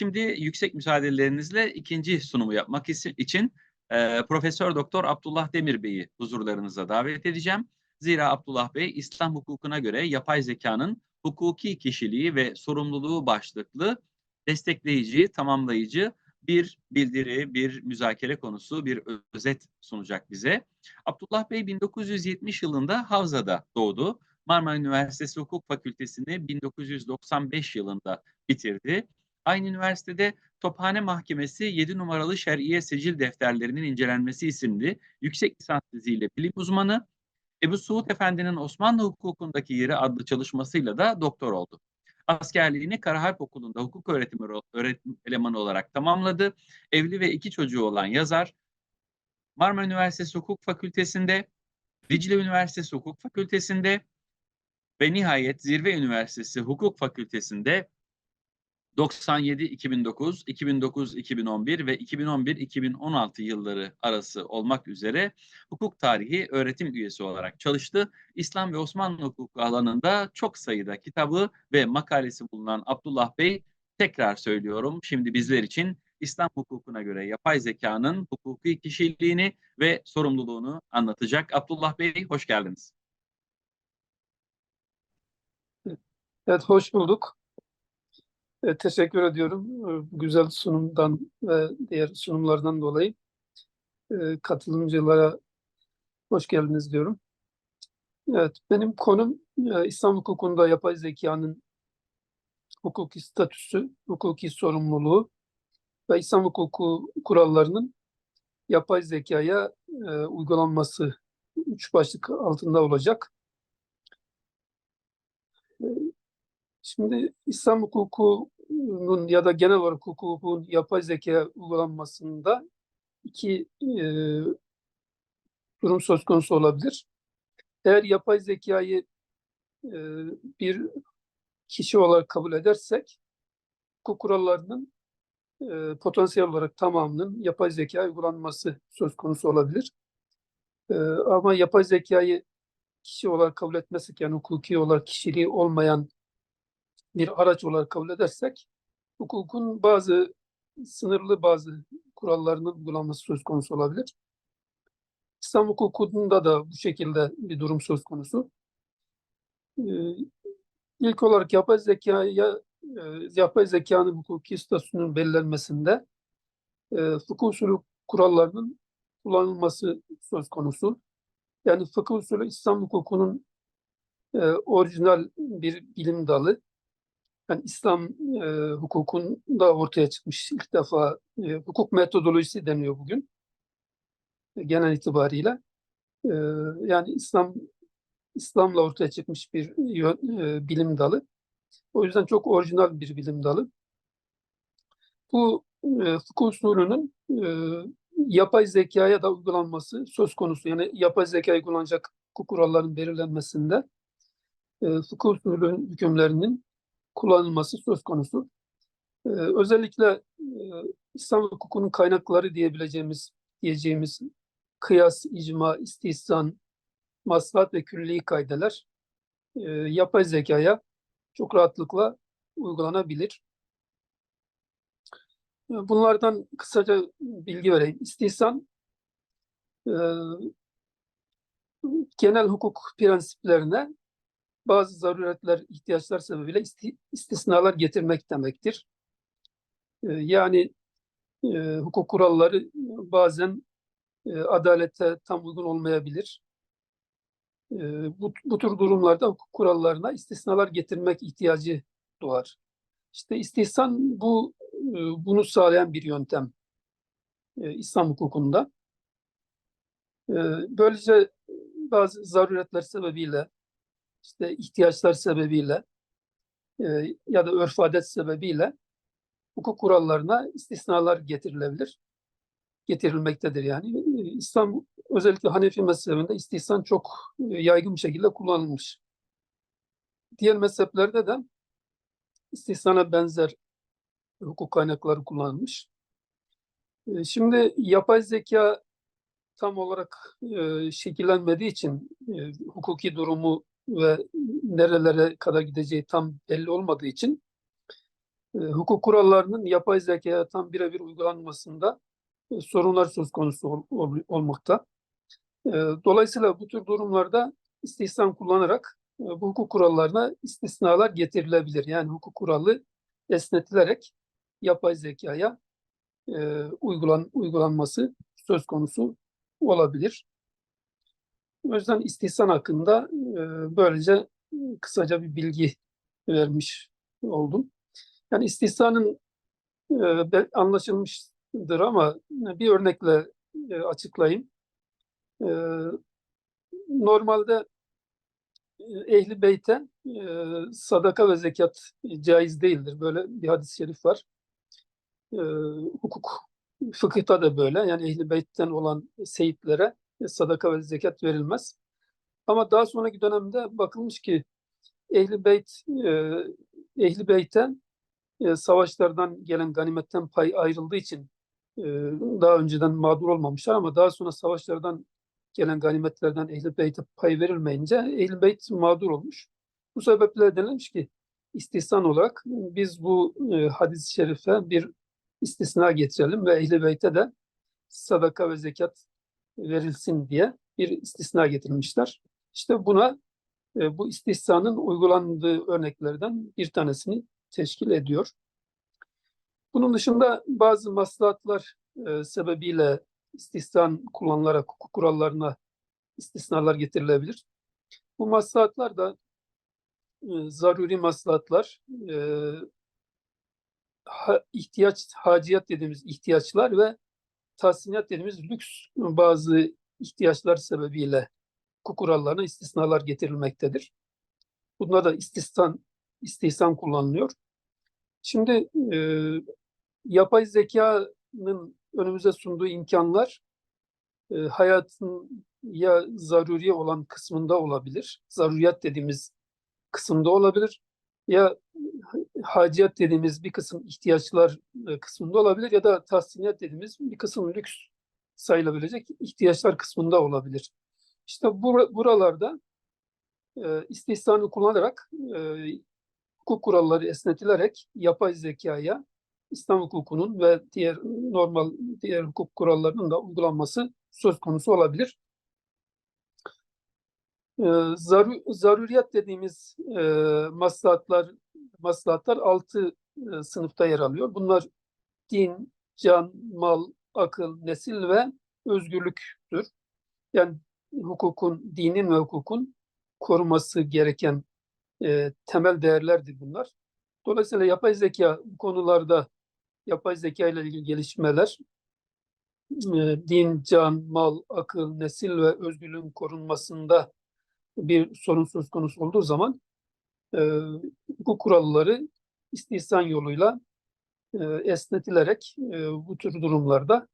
Şimdi yüksek müsaadelerinizle ikinci sunumu yapmak için e, Profesör Doktor Abdullah Demir Bey'i huzurlarınıza davet edeceğim. Zira Abdullah Bey İslam hukukuna göre yapay zekanın hukuki kişiliği ve sorumluluğu başlıklı destekleyici, tamamlayıcı bir bildiri, bir müzakere konusu, bir özet sunacak bize. Abdullah Bey 1970 yılında Havza'da doğdu. Marmara Üniversitesi Hukuk Fakültesini 1995 yılında bitirdi. Aynı üniversitede Tophane Mahkemesi 7 numaralı şer'iye sicil defterlerinin incelenmesi isimli yüksek lisans diziyle bilim uzmanı, Ebu Suud Efendi'nin Osmanlı hukukundaki yeri adlı çalışmasıyla da doktor oldu. Askerliğini Karaharp Okulu'nda hukuk öğretimi öğretim elemanı olarak tamamladı. Evli ve iki çocuğu olan yazar, Marmara Üniversitesi Hukuk Fakültesi'nde, Dicle Üniversitesi Hukuk Fakültesi'nde ve nihayet Zirve Üniversitesi Hukuk Fakültesi'nde 97-2009, 2009-2011 ve 2011-2016 yılları arası olmak üzere hukuk tarihi öğretim üyesi olarak çalıştı. İslam ve Osmanlı hukuku alanında çok sayıda kitabı ve makalesi bulunan Abdullah Bey tekrar söylüyorum şimdi bizler için İslam hukukuna göre yapay zekanın hukuki kişiliğini ve sorumluluğunu anlatacak. Abdullah Bey hoş geldiniz. Evet, hoş bulduk. E, teşekkür ediyorum e, güzel sunumdan ve diğer sunumlardan dolayı. E, katılımcılara hoş geldiniz diyorum. Evet, benim konum İslam hukukunda yapay zekanın hukuki statüsü, hukuki sorumluluğu ve İslam hukuku kurallarının yapay zekaya uygulanması üç başlık altında olacak. Şimdi İslam hukukunun ya da genel olarak hukukun yapay zeka uygulanmasında iki e, durum söz konusu olabilir. Eğer yapay zekayı e, bir kişi olarak kabul edersek hukuk kurallarının e, potansiyel olarak tamamının yapay zeka uygulanması söz konusu olabilir. E, ama yapay zekayı kişi olarak kabul etmezsek yani hukuki olarak kişiliği olmayan bir araç olarak kabul edersek hukukun bazı sınırlı bazı kurallarının uygulanması söz konusu olabilir. İslam hukukunda da bu şekilde bir durum söz konusu. Ee, ilk olarak yapay zekaya e, yapay zekanın hukuki statüsünün belirlenmesinde e, fıkıh usulü kurallarının kullanılması söz konusu. Yani fıkıh usulü İslam hukukunun e, orijinal bir bilim dalı yani İslam e, hukukunda ortaya çıkmış ilk defa e, hukuk metodolojisi deniyor bugün e, genel itibariyle. E, yani İslam İslam'la ortaya çıkmış bir e, bilim dalı. O yüzden çok orijinal bir bilim dalı. Bu e, fıkıh usulünün e, yapay zekaya da uygulanması söz konusu. Yani yapay zekayı kullanacak hukuk kurallarının belirlenmesinde e, fıkıh usulü hükümlerinin kullanılması söz konusu. Ee, özellikle e, İslam hukukunun kaynakları diyebileceğimiz diyeceğimiz kıyas, icma, istihsan, maslahat ve külli kaydeler e, yapay zekaya çok rahatlıkla uygulanabilir. E, Bunlardan kısaca bilgi vereyim. İstihsan e, genel hukuk prensiplerine bazı zaruretler, ihtiyaçlar sebebiyle isti- istisnalar getirmek demektir. Ee, Yani e, hukuk kuralları bazen e, adalete tam uygun olmayabilir. E, bu, bu tür durumlarda hukuk kurallarına istisnalar getirmek ihtiyacı doğar. İşte istihsan bu e, bunu sağlayan bir yöntem e, İslam hukukunda. E, Böylece bazı zaruretler sebebiyle işte ihtiyaçlar sebebiyle e, ya da örf adet sebebiyle hukuk kurallarına istisnalar getirilebilir. Getirilmektedir yani. İslam özellikle Hanefi mezhebinde istihsan çok e, yaygın bir şekilde kullanılmış. Diğer mezheplerde de istihsana benzer hukuk kaynakları kullanılmış. E, Şimdi yapay zeka tam olarak e, şekillenmediği için hukuki durumu ve nerelere kadar gideceği tam belli olmadığı için e, hukuk kurallarının yapay zekaya tam birebir uygulanmasında e, sorunlar söz konusu ol- ol- olmakta. E, Dolayısıyla bu tür durumlarda istihsan kullanarak e, bu hukuk kurallarına istisnalar getirilebilir. Yani hukuk kuralı esnetilerek yapay zekaya e, uygulan uygulanması söz konusu olabilir. O yüzden istihsan hakkında böylece kısaca bir bilgi vermiş oldum. Yani istihsanın e, anlaşılmıştır ama bir örnekle açıklayayım. Normalde ehli beyte sadaka ve zekat caiz değildir. Böyle bir hadis-i şerif var. Hukuk fıkıhta da böyle. Yani ehli beytten olan seyitlere sadaka ve zekat verilmez. Ama daha sonraki dönemde bakılmış ki ehli beyt e, ehli beyte e, savaşlardan gelen ganimetten pay ayrıldığı için e, daha önceden mağdur olmamışlar ama daha sonra savaşlardan gelen ganimetlerden Ehl-i Beyt'e pay verilmeyince Ehl-i Beyt mağdur olmuş. Bu sebeple denilmiş ki istihsan olarak biz bu e, hadis-i şerife bir istisna getirelim ve Ehl-i Beyt'e de sadaka ve zekat verilsin diye bir istisna getirmişler. İşte buna e, bu istihsanın uygulandığı örneklerden bir tanesini teşkil ediyor. Bunun dışında bazı maslahatlar e, sebebiyle istihsan kullanılarak hukuk kurallarına istisnalar getirilebilir. Bu maslahatlar da e, zaruri maslahatlar, ha, ihtiyaç, haciyat dediğimiz ihtiyaçlar ve tahsinat dediğimiz lüks bazı ihtiyaçlar sebebiyle hukuk kurallarına istisnalar getirilmektedir. Bunda da istisnan, istihsan kullanılıyor. Şimdi e, yapay zekanın önümüze sunduğu imkanlar e, hayatın ya zaruri olan kısmında olabilir, zaruriyat dediğimiz kısımda olabilir ya haciyat dediğimiz bir kısım ihtiyaçlar e, kısmında olabilir ya da tahsiniyat dediğimiz bir kısım lüks sayılabilecek ihtiyaçlar kısmında olabilir. İşte bur- buralarda e, istihsanı kullanarak e, hukuk kuralları esnetilerek yapay zekaya İslam hukukunun ve diğer normal diğer hukuk kurallarının da uygulanması söz konusu olabilir. Ee, zaru, zaruriyat dediğimiz e, maslahatlar maslahatlar altı e, sınıfta yer alıyor. Bunlar din, can, mal, akıl, nesil ve özgürlüktür. Yani hukukun, dinin ve hukukun koruması gereken e, temel değerlerdir bunlar. Dolayısıyla yapay zeka bu konularda yapay zeka ile ilgili gelişmeler e, din, can, mal, akıl, nesil ve özgürlüğün korunmasında bir sorun söz konusu olduğu zaman e, bu kuralları istihsan yoluyla e, esnetilerek e, bu tür durumlarda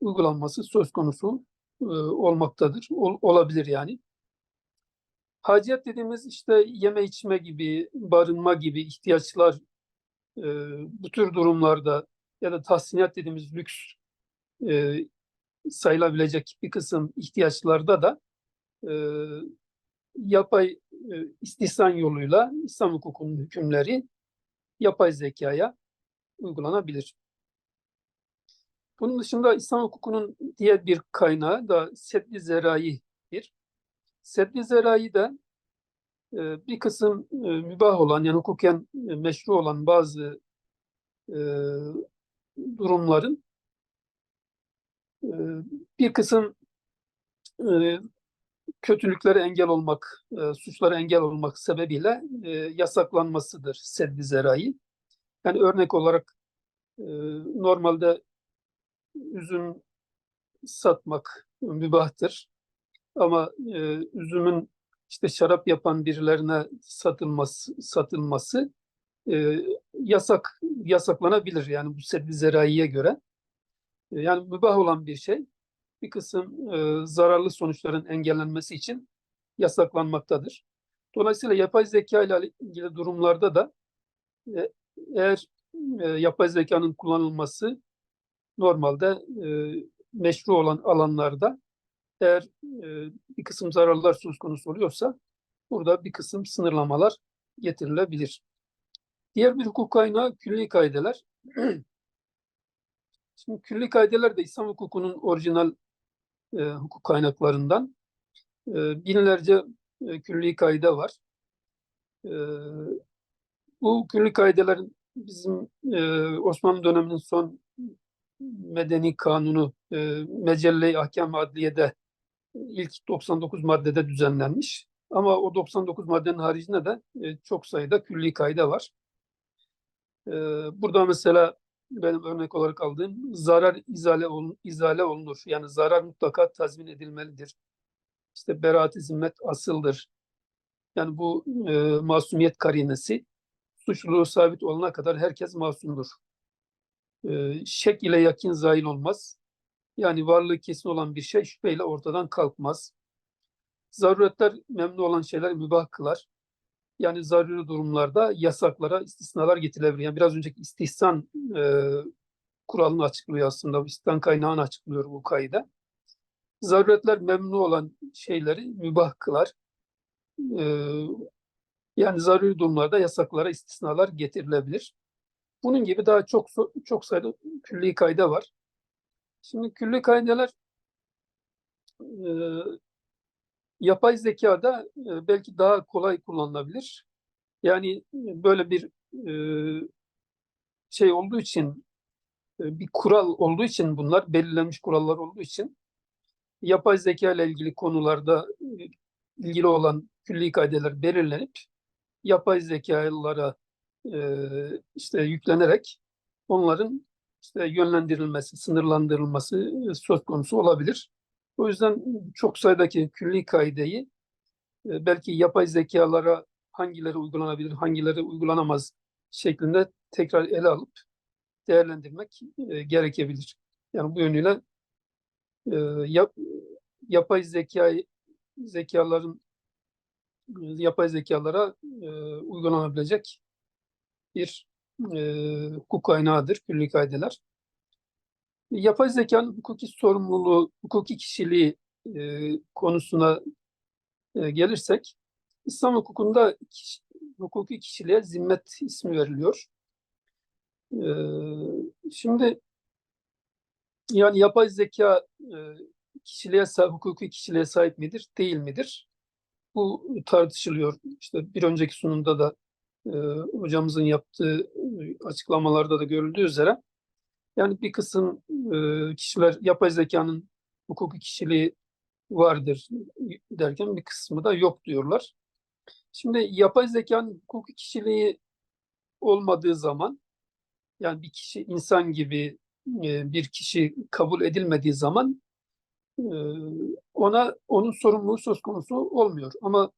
uygulanması söz konusu e, olmaktadır. Ol- olabilir yani. Haciyat dediğimiz işte yeme içme gibi, barınma gibi ihtiyaçlar e, bu tür durumlarda ya da tahsinat dediğimiz lüks e, sayılabilecek bir kısım ihtiyaçlarda da e, yapay e, istihsan yoluyla İslam hukukunun hükümleri yapay zekaya uygulanabilir. Bunun dışında İslam hukukunun diğer bir kaynağı da seddi zerai'dir. Seddi zerai de e, bir kısım e, mübah olan yani hukuken meşru olan bazı durumların bir kısım kötülüklere engel olmak, e, suçlara engel olmak sebebiyle e, yasaklanmasıdır seddi zerai. Yani örnek olarak e, normalde üzüm satmak mübahtır. Ama e, üzümün işte şarap yapan birilerine satılması satılması e, yasak yasaklanabilir yani bu seddi zeraiye göre. E, yani mübah olan bir şey bir kısım e, zararlı sonuçların engellenmesi için yasaklanmaktadır. Dolayısıyla yapay zeka ile ilgili durumlarda da e, eğer e, yapay zekanın kullanılması normalde e, meşru olan alanlarda eğer e, bir kısım zararlar söz konusu oluyorsa burada bir kısım sınırlamalar getirilebilir. Diğer bir hukuk kaynağı külli kaideler. Şimdi külli kaideler de İslam hukukunun orijinal e, hukuk kaynaklarından. E, binlerce e, külli kaide var. E, bu külli kaideler bizim e, Osmanlı döneminin son medeni kanunu e, Mecelle-i Ahkam Adliye'de ilk 99 maddede düzenlenmiş. Ama o 99 maddenin haricinde de e, çok sayıda külli kaide var. E, burada mesela benim örnek olarak aldığım zarar izale, olun, izale olunur. Yani zarar mutlaka tazmin edilmelidir. İşte beraat-i asıldır. Yani bu e, masumiyet karinesi suçluluğu sabit olana kadar herkes masumdur. E, şek ile yakin zahil olmaz. Yani varlığı kesin olan bir şey şüpheyle ortadan kalkmaz. Zaruretler memnun olan şeyler mübah kılar. Yani zaruri durumlarda yasaklara istisnalar getirilebilir. Yani biraz önceki istihsan e, kuralını açıklıyor aslında. İstihsan kaynağını açıklıyor bu kaide. Zaruretler memnun olan şeyleri mübah kılar. E, yani zaruri durumlarda yasaklara istisnalar getirilebilir. Bunun gibi daha çok çok sayıda külli kaide var. Şimdi külli kaideler e, yapay zekada e, belki daha kolay kullanılabilir. Yani e, böyle bir e, şey olduğu için bir kural olduğu için bunlar belirlenmiş kurallar olduğu için yapay zeka ile ilgili konularda ilgili olan külli kaideler belirlenip yapay zekalara e, işte yüklenerek onların işte yönlendirilmesi, sınırlandırılması söz konusu olabilir. O yüzden çok sayıdaki külli kaideyi e, belki yapay zekalara hangileri uygulanabilir, hangileri uygulanamaz şeklinde tekrar ele alıp değerlendirmek e, gerekebilir. Yani bu yönüyle yap, yapay zeka zekaların yapay zekalara uygulanabilecek bir hukuk kaynağıdır külli kaideler. Yapay zekanın hukuki sorumluluğu, hukuki kişiliği e, konusuna e, gelirsek, İslam hukukunda kişi, hukuki kişiliğe zimmet ismi veriliyor. E, şimdi yani yapay zeka e, kişiliğe hukuki kişiliğe sahip midir, değil midir? Bu tartışılıyor. İşte bir önceki sunumda da e, hocamızın yaptığı açıklamalarda da görüldüğü üzere yani bir kısım e, kişiler yapay zekanın hukuki kişiliği vardır derken bir kısmı da yok diyorlar. Şimdi yapay zekanın hukuki kişiliği olmadığı zaman yani bir kişi insan gibi e, bir kişi kabul edilmediği zaman e, ona onun sorumluluğu söz konusu olmuyor. Ama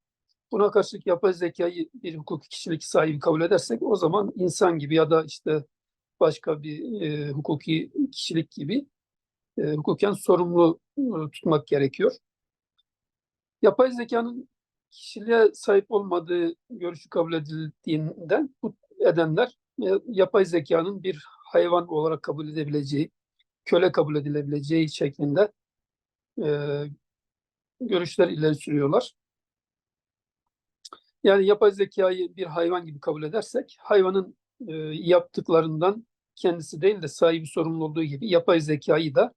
buna karşılık yapay zekayı bir hukuki kişilik sahibi kabul edersek o zaman insan gibi ya da işte başka bir e, hukuki kişilik gibi e, hukuken sorumlu e, tutmak gerekiyor. Yapay zekanın kişiliğe sahip olmadığı görüşü kabul edildiğinden bu edenler e, yapay zekanın bir hayvan olarak kabul edebileceği, köle kabul edilebileceği şeklinde e, görüşler ileri sürüyorlar. Yani yapay zekayı bir hayvan gibi kabul edersek hayvanın e, yaptıklarından kendisi değil de sahibi sorumlu olduğu gibi yapay zekayı da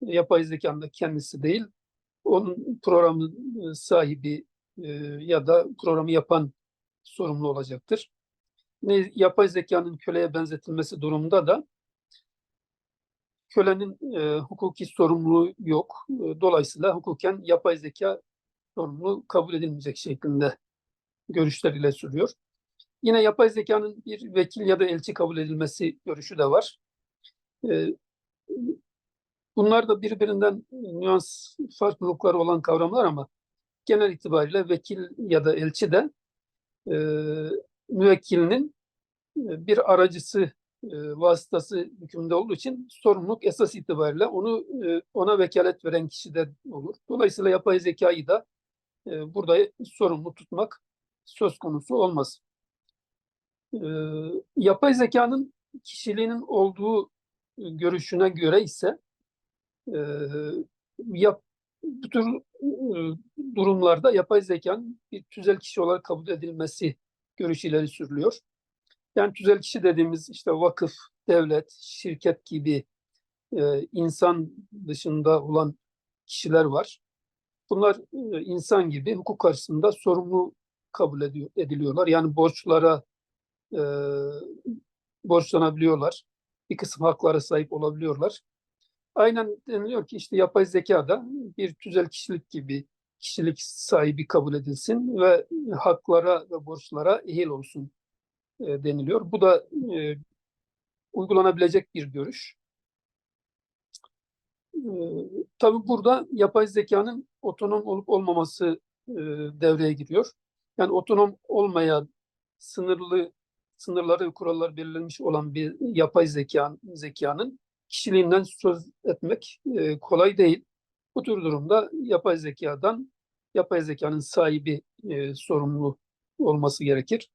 yapay zekanın da kendisi değil onun programın sahibi e, ya da programı yapan sorumlu olacaktır. Ne yapay zekanın köleye benzetilmesi durumunda da kölenin e, hukuki sorumluluğu yok. E, dolayısıyla hukuken yapay zeka sorumluluğu kabul edilmeyecek şeklinde görüşler ile sürüyor. Yine yapay zekanın bir vekil ya da elçi kabul edilmesi görüşü de var. Ee, bunlar da birbirinden nüans farklılıkları olan kavramlar ama genel itibariyle vekil ya da elçi de e, müvekkilinin e, bir aracısı e, vasıtası hükümde olduğu için sorumluluk esas itibariyle onu e, ona vekalet veren kişide olur. Dolayısıyla yapay zekayı da e, burada sorumlu tutmak söz konusu olmaz e, yapay zekanın kişiliğinin olduğu görüşüne göre ise e, yap, bu tür e, durumlarda yapay zekanın bir tüzel kişi olarak kabul edilmesi görüşü ileri sürülüyor. Yani tüzel kişi dediğimiz işte vakıf, devlet, şirket gibi e, insan dışında olan kişiler var. Bunlar e, insan gibi hukuk karşısında sorumlu kabul ediliyorlar. Yani borçlara e, borçlanabiliyorlar. Bir kısım haklara sahip olabiliyorlar. Aynen deniliyor ki işte yapay zeka da bir tüzel kişilik gibi kişilik sahibi kabul edilsin ve haklara ve borçlara ehil olsun e, deniliyor. Bu da e, uygulanabilecek bir görüş. E, tabii burada yapay zekanın otonom olup olmaması e, devreye giriyor. Yani otonom olmayan, sınırlı sınırları ve kurallar belirlenmiş olan bir yapay zeka, zekanın kişiliğinden söz etmek e, kolay değil. Bu tür durumda yapay zekadan yapay zekanın sahibi e, sorumlu olması gerekir.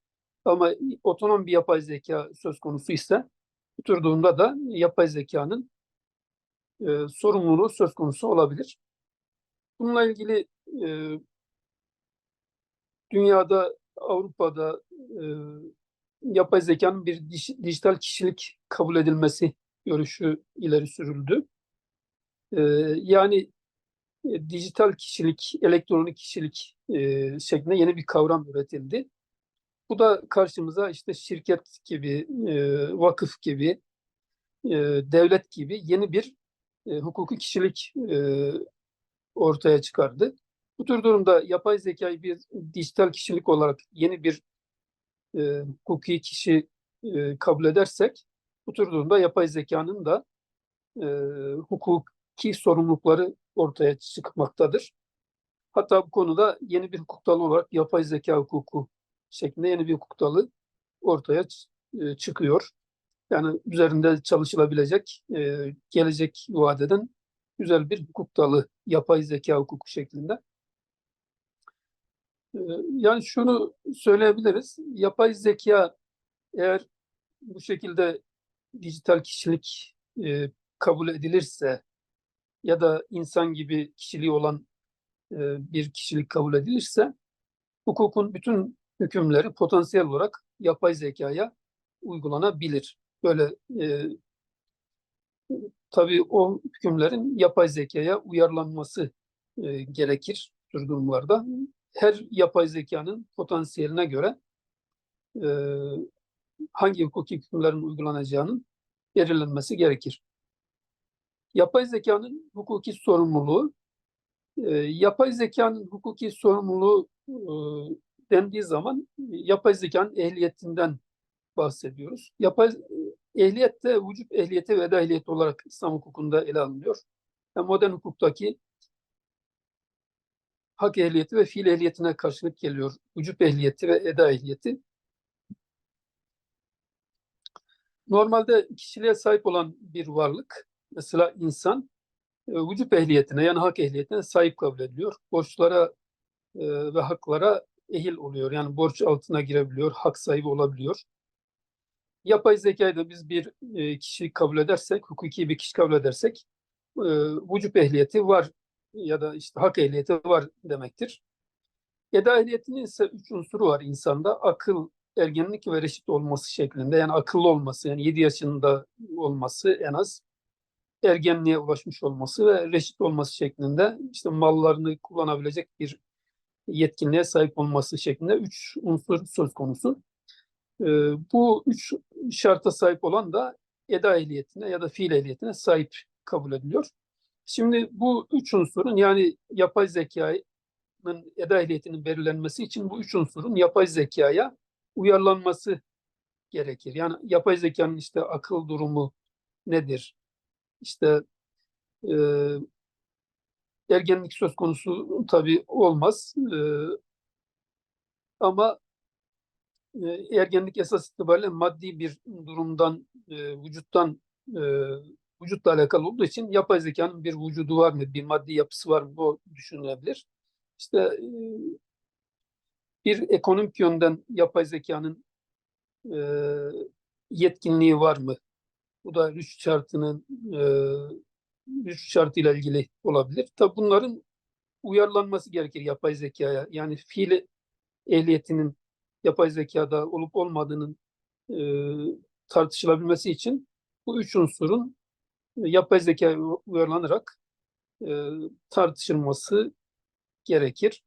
Ama otonom bir yapay zeka söz konusu ise bu tür durumda da yapay zekanın e, sorumluluğu söz konusu olabilir. Bununla ilgili e, dünyada, Avrupa'da e, yapay zekanın bir dij- dijital kişilik kabul edilmesi görüşü ileri sürüldü. E, yani e, dijital kişilik, elektronik kişilik e, şeklinde yeni bir kavram üretildi. Bu da karşımıza işte şirket gibi, e, vakıf gibi, e, devlet gibi yeni bir e, hukuki kişilik e, ortaya çıkardı. Bu tür durumda yapay zekayı bir dijital kişilik olarak yeni bir e, hukuki kişi e, kabul edersek, bu tür durumda yapay zekanın da e, hukuki sorumlulukları ortaya çıkmaktadır. Hatta bu konuda yeni bir hukuk dalı olarak yapay zeka hukuku şeklinde yeni bir hukuk dalı ortaya e, çıkıyor. Yani üzerinde çalışılabilecek, e, gelecek vaat eden güzel bir hukuk dalı yapay zeka hukuku şeklinde. E, Yani şunu söyleyebiliriz. Yapay zeka eğer bu şekilde dijital kişilik e, kabul edilirse ya da insan gibi kişiliği olan e, bir kişilik kabul edilirse hukukun bütün hükümleri potansiyel olarak yapay zekaya uygulanabilir. Böyle e, tabii o hükümlerin yapay zekaya uyarlanması e, gerekir durumlarda. Her yapay zekanın potansiyeline göre e, hangi hukuki hükümlerin uygulanacağının belirlenmesi gerekir. Yapay zekanın hukuki sorumluluğu, e, yapay zekanın hukuki sorumluluğu e, dendiği zaman yapay zekanın ehliyetinden bahsediyoruz. Yapay ehliyet de vücut ehliyeti ve ehliyeti olarak İslam hukukunda ele alınıyor. Yani modern hukuktaki hak ehliyeti ve fiil ehliyetine karşılık geliyor. Vücut ehliyeti ve eda ehliyeti. Normalde kişiliğe sahip olan bir varlık, mesela insan, e, vücut ehliyetine yani hak ehliyetine sahip kabul ediliyor. Borçlara e, ve haklara ehil oluyor. Yani borç altına girebiliyor, hak sahibi olabiliyor. Yapay zekayı da biz bir e, kişi kabul edersek, hukuki bir kişi kabul edersek, vücut ehliyeti var ya da işte hak ehliyeti var demektir. Eda ehliyetinin ise üç unsuru var insanda. Akıl, ergenlik ve reşit olması şeklinde. Yani akıllı olması, yani 7 yaşında olması en az. Ergenliğe ulaşmış olması ve reşit olması şeklinde işte mallarını kullanabilecek bir yetkinliğe sahip olması şeklinde üç unsur söz konusu. Ee, bu üç şarta sahip olan da eda ehliyetine ya da fiil ehliyetine sahip kabul ediliyor. Şimdi bu üç unsurun yani yapay zekanın eda ehliyetinin belirlenmesi için bu üç unsurun yapay zekaya uyarlanması gerekir. Yani yapay zekanın işte akıl durumu nedir? İşte e, ergenlik söz konusu tabii olmaz. E, ama e, ergenlik esas itibariyle maddi bir durumdan, e, vücuttan, e, vücutla alakalı olduğu için yapay zekanın bir vücudu var mı, bir maddi yapısı var mı bu düşünülebilir. İşte bir ekonomik yönden yapay zekanın yetkinliği var mı? Bu da rüşt şartının e, şartıyla ilgili olabilir. Tabi bunların uyarlanması gerekir yapay zekaya. Yani fiil ehliyetinin yapay zekada olup olmadığının tartışılabilmesi için bu üç unsurun yapay zeka uyarlanarak e, tartışılması gerekir.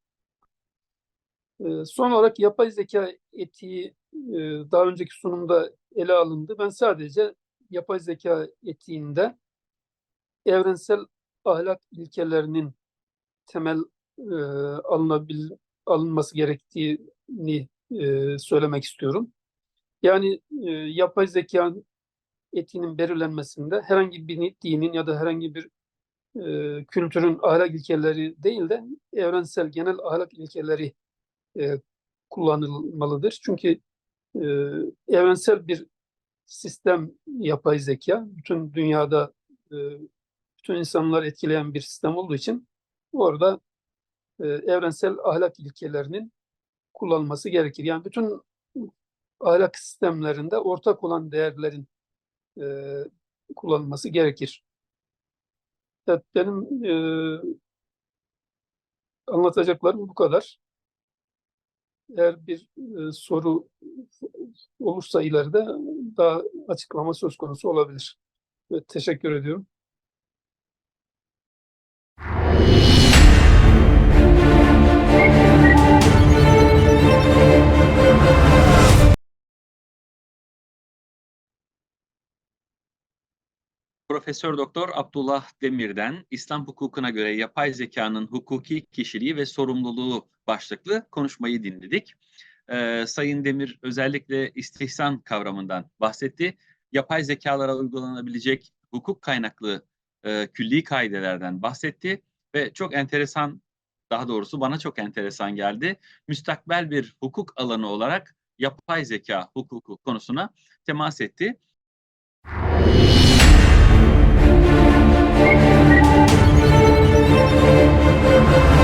E, son olarak yapay zeka etiği e, daha önceki sunumda ele alındı. Ben sadece yapay zeka etiğinde evrensel ahlak ilkelerinin temel e, alınabil, alınması gerektiğini e, söylemek istiyorum. Yani e, yapay zekanın etiğinin belirlenmesinde herhangi bir dinin ya da herhangi bir e, kültürün ahlak ilkeleri değil de evrensel genel ahlak ilkeleri e, kullanılmalıdır. Çünkü e, evrensel bir sistem yapay zeka bütün dünyada e, bütün insanları etkileyen bir sistem olduğu için orada e, evrensel ahlak ilkelerinin kullanılması gerekir. Yani bütün ahlak sistemlerinde ortak olan değerlerin e, kullanılması gerekir. Evet, benim e, anlatacaklarım bu kadar. Eğer bir e, soru olursa ileride daha açıklama söz konusu olabilir. Evet, teşekkür ediyorum. Profesör Doktor Abdullah Demir'den İslam hukukuna göre yapay zekanın hukuki kişiliği ve sorumluluğu başlıklı konuşmayı dinledik. Ee, Sayın Demir özellikle istihsan kavramından bahsetti. Yapay zekalara uygulanabilecek hukuk kaynaklı e, külli kaidelerden bahsetti ve çok enteresan, daha doğrusu bana çok enteresan geldi. Müstakbel bir hukuk alanı olarak yapay zeka hukuku konusuna temas etti. you